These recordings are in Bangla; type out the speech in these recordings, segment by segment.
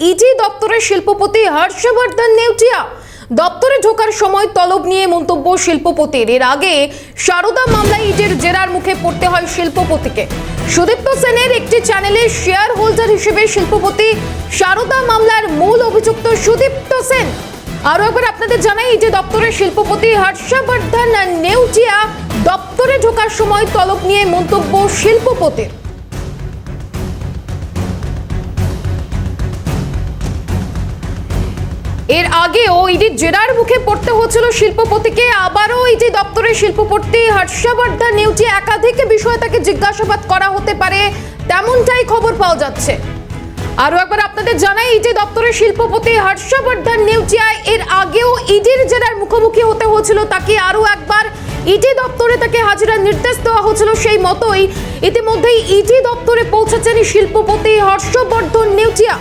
ইডি দপ্তরের শিল্পপতি হর্ষবর্ধন নেউটিয়া। দপ্তরে ঢোকার সময় তলব নিয়ে মন্তব্য শিল্পপতির। এর আগে সারদা মামলায় ইডির জেরার মুখে পড়তে হয় শিল্পপতিকে। সুদীপ্ত সেনের একটি চ্যানেলে শেয়ার হোল্ডার হিসেবে শিল্পপতি সারদা মামলার মূল অভিযুক্ত সুদীপ্ত সেন। আরও একবার আপনাদের জানাই যে দপ্তরের শিল্পপতি হর্ষবর্ধন নেউটিয়া দপ্তরে ঢোকার সময় তলব নিয়ে মন্তব্য শিল্পপতির। এর আগেও এই যে জেরার মুখে পড়তে হচ্ছিল শিল্পপতিকে, আবারও এই যে দপ্তরের শিল্পপতি হর্ষবর্ধন নিউটি একাধিক বিষয়ে তাকে জিজ্ঞাসাবাদ করা হতে পারে, তেমনটাই খবর পাওয়া যাচ্ছে। আরও একবার আপনাদের জানাই ইডি দপ্তরের শিল্পপতি হর্ষবর্ধন নিউটিয়া এর আগেও ইডির জেরার মুখোমুখি হতে হয়েছিল তাকে আরও একবার ইডি দপ্তরে তাকে হাজিরার নির্দেশ দেওয়া হয়েছিল সেই মতোই। ইতিমধ্যেই ইডি দপ্তরে পৌঁছেছেন শিল্পপতি হর্ষবর্ধন নিউটিয়া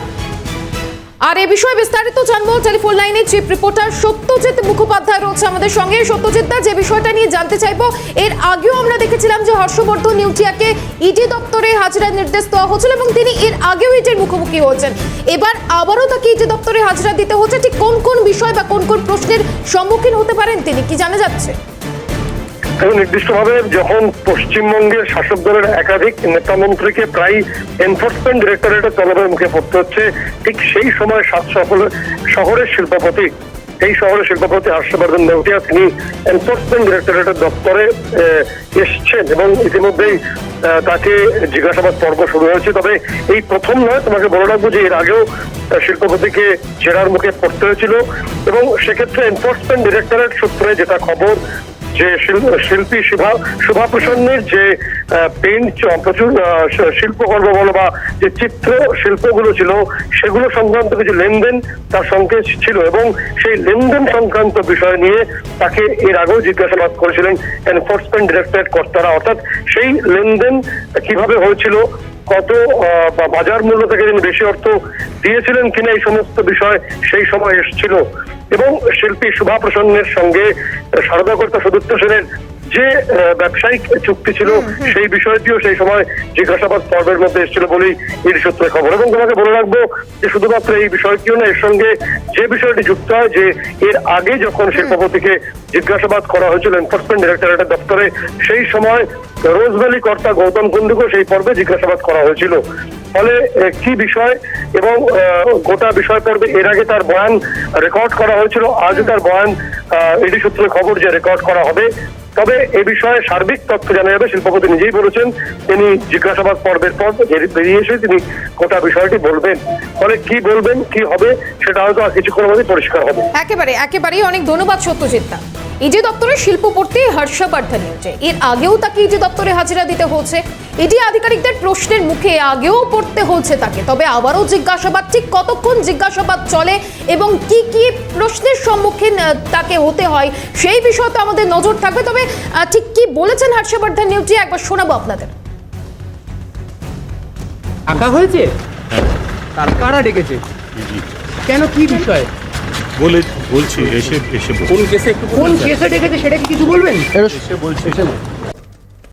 আর এ বিষয়ে বিস্তারিত জানব। টেলিফোন লাইনে চিফ রিপোর্টার সত্যজিৎ মুখোপাধ্যায় রয়েছে আমাদের সঙ্গে। সত্যজিৎ দা, যে বিষয়টা নিয়ে জানতে চাইব, এর আগেও আমরা দেখেছিলাম যে হর্ষবর্ধন নিউটিয়াকে ইডি দপ্তরে হাজিরার নির্দেশ দেওয়া হয়েছিল এবং তিনি এর আগেও ইডির মুখোমুখি হয়েছেন। এবার আবারও তাকে ইডি দপ্তরে হাজিরা দিতে হচ্ছে। ঠিক কোন কোন বিষয় বা কোন কোন প্রশ্নের সম্মুখীন হতে পারেন তিনি? কি জানা যাচ্ছে? নির্দিষ্টভাবে যখন পশ্চিমবঙ্গের শাসক দলের একাধিক নেতা মন্ত্রীকে প্রায় এনফোর্সমেন্ট ডিরেক্টরেটের তলবের মুখে পড়তে হচ্ছে, ঠিক সেই সময় সাত সফল শহরের শিল্পপতি এই শহরের শিল্পপতি হর্ষবর্ধন নেউটিয়া তিনি এনফোর্সমেন্ট ডিরেক্টরেটের দপ্তরে এসছেন এবং ইতিমধ্যেই তাকে জিজ্ঞাসাবাদ পর্ব শুরু হয়েছে। তবে এই প্রথম নয়, তোমাকে বলে রাখব যে এর আগেও শিল্পপতিকে জেরার মুখে পড়তে হয়েছিল এবং সেক্ষেত্রে এনফোর্সমেন্ট ডিরেক্টরেট সূত্রে যেটা খবর যে শিল- শিল্পী শুভা শুভা প্রসন্নের যে পেন্ট প্রচুর শিল্পকর্ম বলো বা যে চিত্র শিল্পগুলো ছিল, সেগুলো সংক্রান্ত কিছু লেনদেন তার সঙ্গে ছিল এবং সেই লেনদেন সংক্রান্ত বিষয় নিয়ে তাকে এর আগেও জিজ্ঞাসাবাদ করেছিলেন এনফোর্সমেন্ট ডিরেক্টরেট কর্তারা। অর্থাৎ সেই লেনদেন কীভাবে হয়েছিল, কত বাজার মূল্য থেকে তিনি বেশি অর্থ দিয়েছিলেন কিনা এই সমস্ত বিষয় সেই সময় এসেছিল। এবং শিল্পী শুভা প্রসন্নের সঙ্গে সারদা কর্তা সদুত্ত সেনের যে ব্যবসায়িক চুক্তি ছিল সেই বিষয়টিও সেই সময় জিজ্ঞাসাবাদ পর্বের মধ্যে এসেছিল বলেই এর সূত্রে খবর। এবং তোমাকে বলে রাখব যে শুধুমাত্র এই বিষয়টিও না এর সঙ্গে যে বিষয়টি যুক্ত হয় যে এর আগে যখন শিল্পপতিকে জিজ্ঞাসাবাদ করা হয়েছিল এনফোর্সমেন্ট ডিরেক্টরেটের দপ্তরে সেই সময় রোজভ্যালি কর্তা গৌতম কুন্ডুকে সেই পর্বে জিজ্ঞাসাবাদ করা হয়েছিল। ফলে কি বিষয় এবং আহ, গোটা বিষয় পর্বে এর আগে তার বয়ান রেকর্ড করা হয়েছিল। আজও তার বয়ান এডি সূত্রে খবর যে রেকর্ড করা হবে তবে এ বিষয়ে সার্বিক তথ্য জানা যাবে, শিল্পপতি নিজেই বলেছেন তিনি জিজ্ঞাসাবাদ পর্বের পর বেরিয়ে এসে তিনি গোটা বিষয়টি বলবেন। ফলে কি বলবেন, কি হবে, সেটা হয়তো কিছুক্ষণের মধ্যে পরিষ্কার হবে। একেবারে, একেবারেই অনেক ধন্যবাদ সত্যজিৎ দা। ইডি দপ্তরের শিল্পপতি হর্ষবর্ধন নিউজে এর আগেও তাকে ইডি দপ্তরে হাজিরা দিতে হচ্ছে ইডি আধিকারিকদের প্রশ্নের মুখে আগেও পড়তে হচ্ছে তাকে। তবে আবারও জিজ্ঞাসাবাদ ঠিক কতক্ষণ জিজ্ঞাসাবাদ চলে এবং কি কি প্রশ্নের সম্মুখীন তাকে হতে হয় সেই বিষয়ে তো আমাদের নজর থাকবে। তবে ঠিক কি বলেছেন হর্ষবর্ধন নিউজে একবার শোনাবো আপনাদের। আঁকা হয়েছে? তার কারা ডেকেছে? কেন কি বিষয়? বলে বলছি এসে এসে কোন কেসে একটু কোন কেসে ডেকেছে সেটা কি কিছু বলবেন? এসে বলছি।